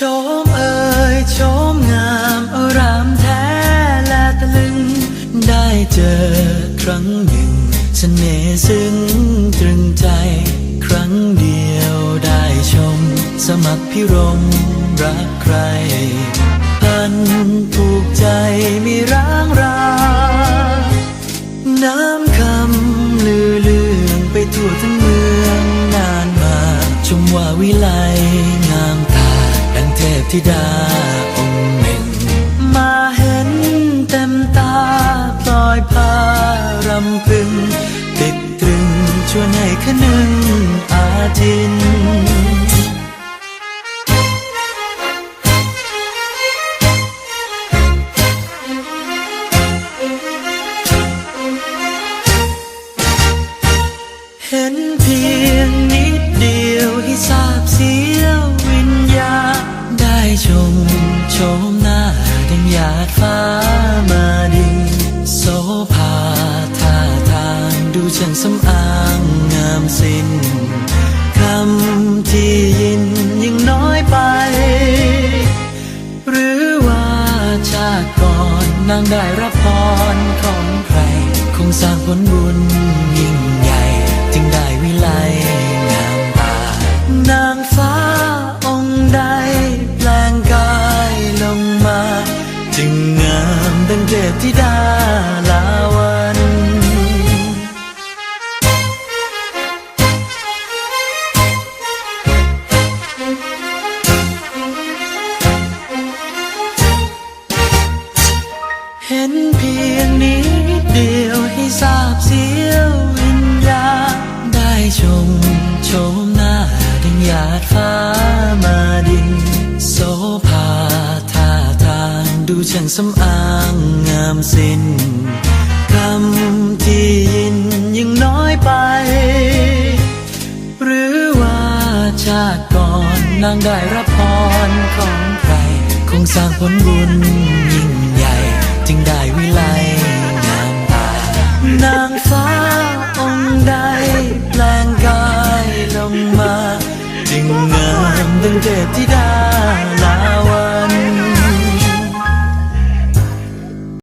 ชมเอ่ยชมงามอรามแท้และตะลึง ได้เจอครั้งหนึ่งสเสน่ห์ซึ้งตรึงใจ ครั้งเดียวได้ชม สมัครพิรมรักใคร พันผูกใจมีร้างรา น้ำคำลือเลืองไปทั่วทั้งเมืองนานมา ชมว่าวิไลงามตา ธิดาองค์หนึ่ง มาเห็นเต็มตาปล่อยพารำพึง ติดตรึงชวนให้คนึง ฟ้ามาดินโสภาท่าทางดูช่างสำอางงามสิ้นคำที่ยินยังน้อยไป หรือว่าชาติก่อนนางได้รับพรของใคร คงสร้างผลบุญยิ่งใหญ่จึง จึงงามดังเทพธิดาลาวันเห็นเพียงนิดเดียวให้ทราบเสียววิญญาณได้ชมโฉมหน้าดังหยาดฟ้า ช่างสำอางงามสิ้นคำที่ยินยังน้อยไป หรือว่าชาติก่อนนางได้รับพรของใคร คงสร้างผลบุญ